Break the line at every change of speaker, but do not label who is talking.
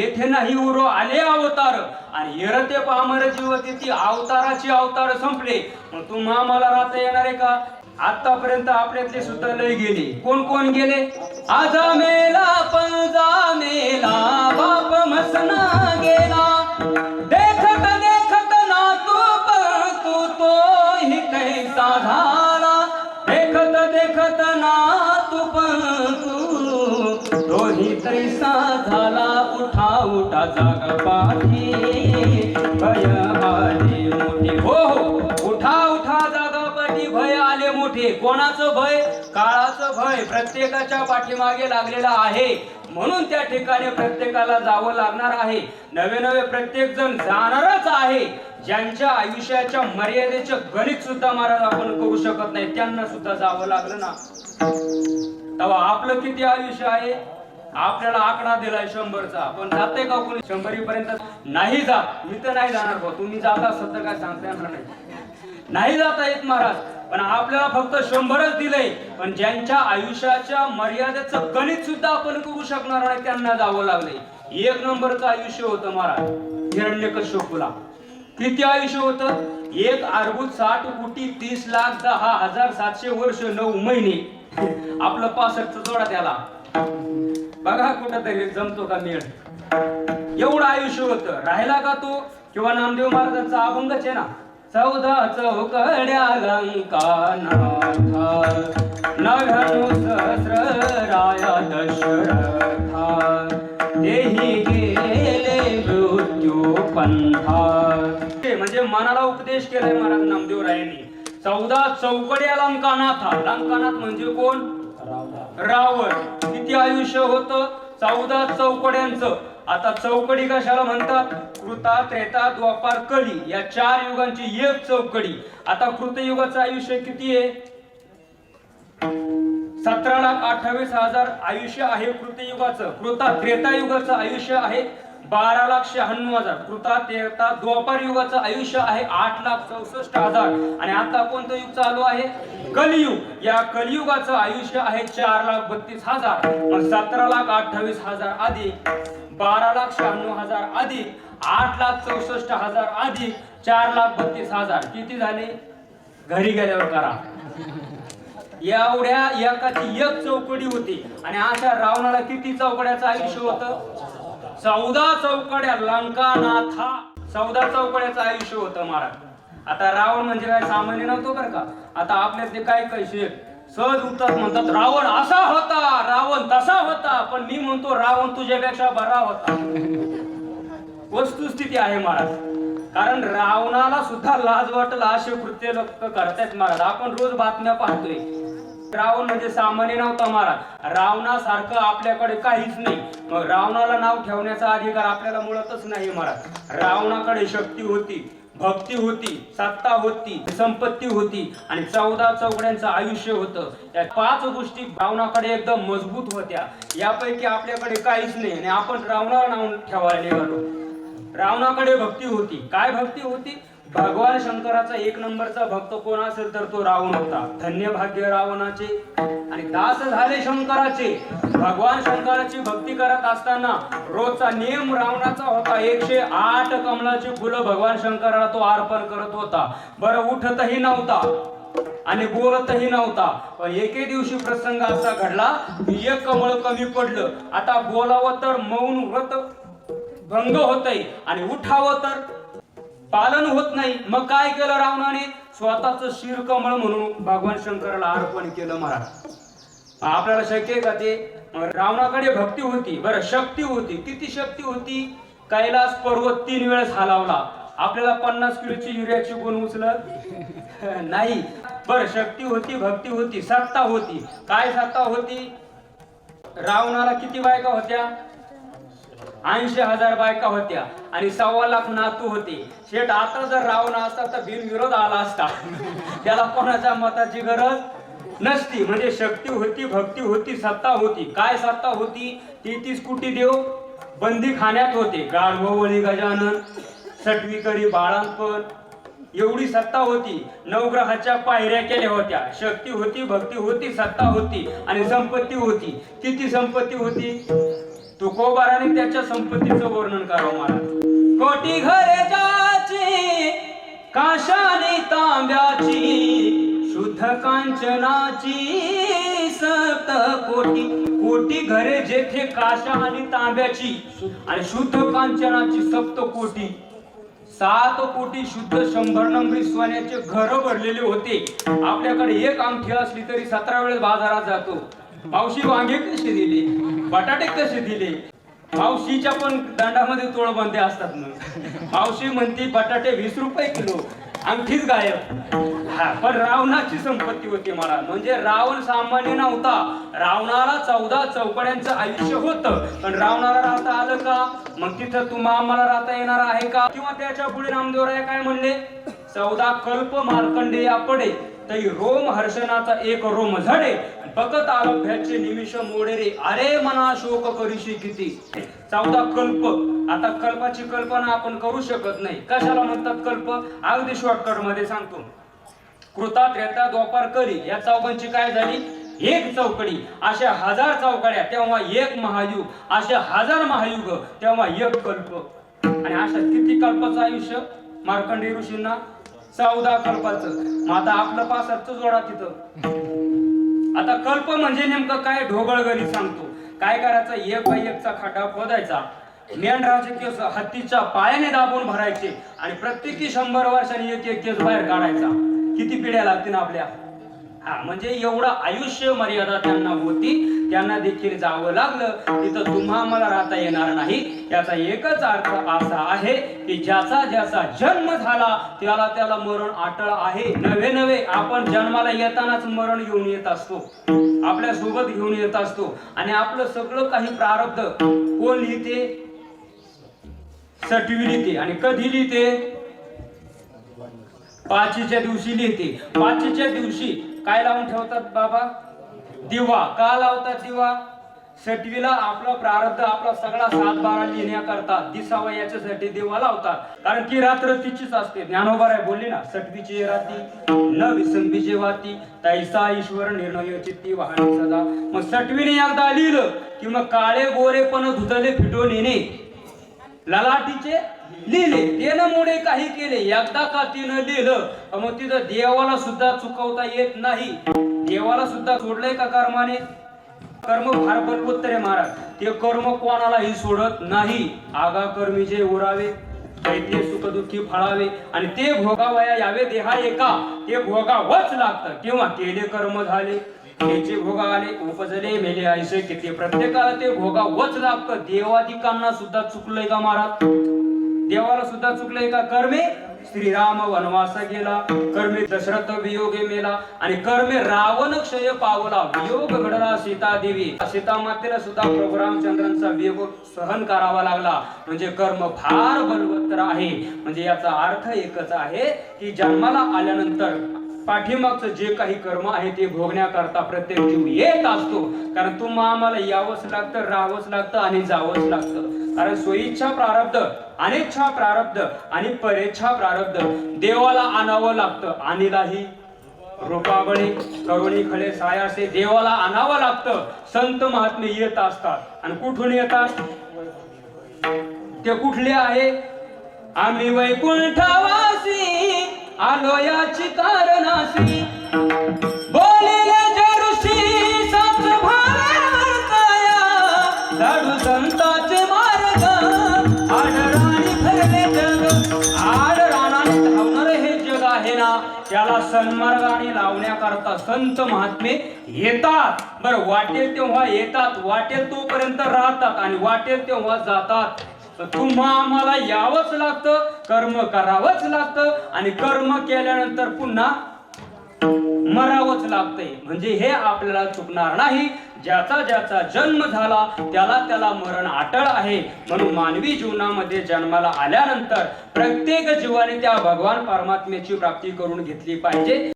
येथे नाही उरो आले अवतार. आणि येरते पामर जीवते ती अवताराची अवतार संपले. मग तुम्हा मला राहता येणार आहे का? आतापर्यंत आपल्यातले सुद्धा लय गेले. कोण कोण गेले? आज मेला पंजा मेला बाप मसना गेला. देखत देखत ना तू तू तो ही कैसा झाला देखत देखत ना तू तू तोही कैसा झाला ठाऊटा उठा पाठी. भय आले मोठे. हो हो. उठा उठा जागा पाठी. भय आले मोठे. कोणाचं भय? काळाचं भय प्रत्येकाच्या पाठीमागे लागलेला आहे. म्हणून त्या ठिकाणी प्रत्येकाला जावं लागणार आहे. नवे नवे प्रत्येक जण जाणारच आहे. ज्यांच्या आयुष्याच्या मर्यादेचं गणित सुद्धा महाराज आपण करू शकत नाही त्यांना सुद्धा जावं लागलं ना. तेव्हा आपलं किती आयुष्य आहे? आपल्याला आकडा दिलाय शंभरचा पण जाते का कोणी? शंभरी पर्यंत नाही जात. मी तर नाही जाणार भाऊ. तुम्ही जाता सध्या काय सांगता येणार नाही. नाही जाता येत महाराज. पण आपल्याला फक्त शंभरच दिलंय. पण ज्यांच्या आयुष्याच्या मर्यादेचं गणित सुद्धा आपण करू शकणार नाही त्यांना जावं लागलंय. एक नंबरचं आयुष्य होतं महाराज. हिरण्यकश्यपूला. किती आयुष्य होतं? एक अर्बुद साठ कोटी तीस लाख दहा हजार सातशे वर्ष नऊ महिने. आपलं पासष्ट जोडा त्याला. बघा कुठंतरी जमतो का मेळ. एवढं आयुष्य होत. राहिला का तो? किंवा नामदेव महाराजांचा अभंगच आहे ना? चौदा चौकड्या लंकानाथा सहस्र राया दशरथा तेही गेले मृत्यू पंथा म्हणजे मनाला उपदेश केलाय महाराज नामदेव रायांनी चौदा चौकड्या लंकानाथा लंकानाथ म्हणजे कोण? रावण. किती आयुष्य होत? चौदा चौकड्यांचं. आता चौकडी कशाला म्हणतात? कृता त्रेता द्वापार कली या चार युगांची एक चौकडी. आता कृतयुगाचं आयुष्य किती आहे? सतरा लाख अठ्ठावीस हजार आयुष्य आहे कृतयुगाचं. कृता त्रेता युगाचं आयुष्य आहे. बारा लाख शहाण्णव हजार. कृता तेरता द्वापार युगाचं आयुष्य आहे आठ लाख चौसष्ट हजार. आणि आता कोणतं युग चालू आहे? कलियुग. या कलियुगाचं आयुष्य आहे चार लाख बत्तीस हजार. मग सतरा लाख अठ्ठावीस हजार अधिक. बारा लाख शहाण्णव हजार अधिक. आठ लाख चौसष्ट हजार अधिक. चार लाख बत्तीस हजार. किती झाले? घरी गेल्यावर करा. एवढ्या एकाची एक चौकडी होती. आणि अशा रावणाला किती चौकड्याचं आयुष्य होतं? चौदा चौकड्या लंकानाथा चौदा चौकड्याचं आयुष्य होतं महाराज. आता रावण म्हणजे काय? सामान्य नव्हतो बरं का? आता आपल्यातले काय काय शेख सहज उत्तर म्हणतात रावण असा होता रावण तसा होता पण मी म्हणतो रावण तुझ्यापेक्षा बरा होता. वस्तुस्थिती आहे महाराज. कारण रावणाला सुद्धा लाज वाटल असे कृत्य लोक करतायत महाराज. आपण रोज बातम्या पाहतोय. रावण म्हणजे सामान्य नव्हता महाराज रावणासारखं आपल्याकडे काहीच नाही. मग रावणाला नाव ठेवण्याचा अधिकार आपल्याला मुळातच नाही महाराज. रावणाकडे शक्ती होती भक्ती होती सत्ता होती संपत्ती होती आणि चौदा चौकड्यांचं आयुष्य होतं. या पाच गोष्टी रावणाकडे एकदम मजबूत होत्या. यापैकी आपल्याकडे काहीच नाही आणि आपण रावणाला नाव ठेवायला निघालो. रावणाकडे भक्ती होती. काय भक्ती होती? भगवान शंकराचा एक नंबरचा भक्त कोण असेल तर तो रावण होता. धन्य भाग्य रावणाचे. आणि दास झाले शंकराचे. भगवान शंकराची भक्ती करत असताना रोजचा नियम रावणाचा होता. एकशे आठ कमलाची फुलं भगवान शंकराला तो अर्पण करत होता. बरं उठतही नव्हता आणि बोलतही नव्हता. पण एके दिवशी प्रसंग असा घडला की एक कमळ कमी पडलं. आता बोलावं तर मौन व्रत भंग होतय आणि उठावं तर पालन होत नाही. मग काय केलं रावणाने? स्वतःच शिर कमळ म्हणून भगवान शंकराला अर्पण केलं महाराज. आपल्याला शक्य आहे का ते? रावणाकडे भक्ती होती. बरं शक्ती होती. किती शक्ती होती? कैलास पर्वत तीन वेळेस हलावला. आपल्याला पन्नास किलोची युरियाची गुण उचलत? नाही. बर शक्ती होती भक्ती होती सत्ता होती. काय सत्ता होती? रावणाला किती बायका होत्या? ऐंशी हजार बायका होत्या आणि सव्वा लाख नातू होते. शेठ आता जर रावण असता तर बिनविरोध आला असता. त्याला कोणाच्या मताची गरज नसती. म्हणजे शक्ती होती भक्ती होती सत्ता होती. काय सत्ता होती? तेहतीस कुटी देव बंदी खाण्यात होते. गाढवळी गजानन सटवीकरी बाळांपण. एवढी सत्ता होती. नवग्रहाच्या पायऱ्या केल्या होत्या. शक्ती होती भक्ती होती सत्ता होती आणि संपत्ती होती. किती संपत्ती होती? तुकोबाराने त्याच्या संपत्तीचं वर्णन करावं मला. कोटी घरे जाची काशाने तांब्याची शुद्ध कांचनाची सप्त कोटी कोटी घरे जेथे काशा आणि तांब्याची आणि शुद्ध कांचनाची सप्त कोटी. सात कोटी शुद्ध शंभर नंबरी सोन्याचे घर भरलेले होते. आपल्याकडे एक अंगठी असली तरी सतरा वेळेस बाजारात जातो. मावशी वांगे कसे दिले? बटाटे कसे दिले? मावशीच्या पण दंडामध्ये तोळबंदे असतात ना. मावशी म्हणते बटाटे वीस रुपये किलो अंगठीच गायब. हा पण रावणाची संपत्ती होती मला. म्हणजे रावण सामान्य नव्हता. रावणाला चौदा चौकड्यांचं आयुष्य होतं. पण रावणाला राहता आलं का? मग तिथं तुम्हा आम्हाला राहता येणार आहे का? किंवा त्याच्या पुढे रामदेवराय काय म्हणले? चौदा कल्प मार्कंडेया पडे. तरी रोम हर्षणाचा एक रोम झडे. बघत आलभ्याचे निमिष मोडे रे. अरे मना शोक करीशी किती? चौदा कल्प. आता कल्पाची कल्पना आपण करू शकत नाही. कशाला म्हणतात कल्प? अगदी शॉर्टकटमध्ये सांगतो. कृता त्रेता द्वापार करी या चौकांची काय झाली? एक चौकडी. अशा हजार चौकड्या तेव्हा एक महायुग. अशा हजार महायुग तेव्हा एक कल्प. आणि अशा किती कल्पाचं आयुष्य? मार्कंडे ऋषींना? चौदा कल्पाचं. मग आता आपलं पासरचं जोडा तिथं. आता कल्प म्हणजे नेमकं काय? ढोबळ गणित सांगतो. काय करायचं? एक बाय एकचा खड्डा खोदायचा. मेंढराचे केस हत्तीच्या पायाने दाबून भरायचे आणि प्रत्येकी शंभर वर्षांनी एक एक केस बाहेर काढायचा. किती पिढ्या लागतील आपल्या? हा म्हणजे एवढं आयुष्य मर्यादा त्यांना होती त्यांना देखील जावं लागलं. तिथं तुम्हा मला राहता येणार नाही. याचा एकच अर्थ असा आहे की ज्याचा ज्याचा जन्म झाला त्याला त्याला मरण आटळ आहे. नवे नवे आपण जन्माला येतानाच मरण घेऊन येत असतो. आपल्यासोबत घेऊन येत असतो. आणि आपलं सगळं काही प्रारब्ध कोण लिहिते? सटवी लिहिते. आणि कधी लिहिते? पाचीच्या दिवशी लिहिते. पाचीच्या दिवशी काय लावून ठेवतात बाबा? दिवा. का लावतात दिवा? सटवीला आपला प्रारब्ध आपला सगळा सात बारा लिहिण्याकरता दिसावा याच्यासाठी दिवा लावतात. कारण की रात्र तिचीच असते. ज्ञानोबा आहे बोलली ना सटवीची राती न विसंबी जेवाती तैसा ईश्वर निर्णय चित्ती वाहणी सदा. मग सटवीने एकदा लिहिलं की मग काळे गोरे पण धुतले फिटून येणे. ललाटीचे लिहिले. त्यानं मुळे काही केले. एकदा का तिनं लिहिलं मग तिथं देवाला सुद्धा चुकवता येत नाही. देवाला सुद्धा सोडलंय का कर्माने? कर्म फार बलवत्तर आहे महाराज. ते कर्म कोणालाही सोडत नाही. आगा कर्मी जे उरावे ते सुख दुःखी फळावे. आणि ते भोगावया यावे देहा एका. ते भोगावच लागतं. किंवा केले कर्म झाले. हे भोगा आले उपजले मेले ऐसे किती प्रत्येकाला ते भोगा वच लागतं. देवाधिकांना सुद्धा चुकलंय का महाराज? देवाला सुद्धा चुकलंय का? कर्मे? श्रीराम वनवास गेला. कर्मे दशरथ वियोगे मेला. आणि कर्मे रावण क्षय पावला. वियोग घडला सीता देवी सीता मातेला सुद्धा प्रभू रामचंद्रांचा वियोग सहन करावा लागला. म्हणजे कर्म फार बलवत्तर आहे म्हणजे याचा अर्थ एकच आहे की जन्माला आल्यानंतर पाठीमागचं जे काही कर्म आहे ते भोगण्याकरता प्रत्येक जीव येत असतो. कारण तुम्हा आम्हाला यावंच लागतं राहावंच लागतं आणि जावंच लागतं. कारण सोयीच्छा प्रारब्ध अनिच्छा प्रारब्ध आणि परेच्छा प्रारब्ध देवाला आणावं लागतं. आणिलाही रूपाबळी करुणी खळे सायासे देवाला आणावं लागतं. संत महात्मे येत असतात. आणि कुठून येतात? ते कुठले आहे? आम्ही वैकुंठवासी. आलो याची कारणासी बोलिले जे ऋषी सात भारताया लाडू संताचे मार्ग. आडराणी भरले जग. आडराणाने धावणार हे जग आहे ना. त्याला सन्मार्गाने लावण्याकरता संत महात्मे येतात. बरं वाटेल तेव्हा येतात वाटेल तोपर्यंत राहतात आणि वाटेल तेव्हा जातात. तर तुम्हा आम्हाला यावंच लागतं कर्म करावंच लागतं आणि कर्म केल्यानंतर पुन्हा मरावंच लागतंय. म्हणजे हे आपल्याला चुकणार नाही. ज्याचा ज्याचा जन्म झाला त्याला त्याला मरण अटळ आहे. म्हणून मानवी जीवनामध्ये जन्माला आल्यानंतर प्रत्येक जीवाने त्या भगवान परमात्म्याची प्राप्ती करून घेतली पाहिजे.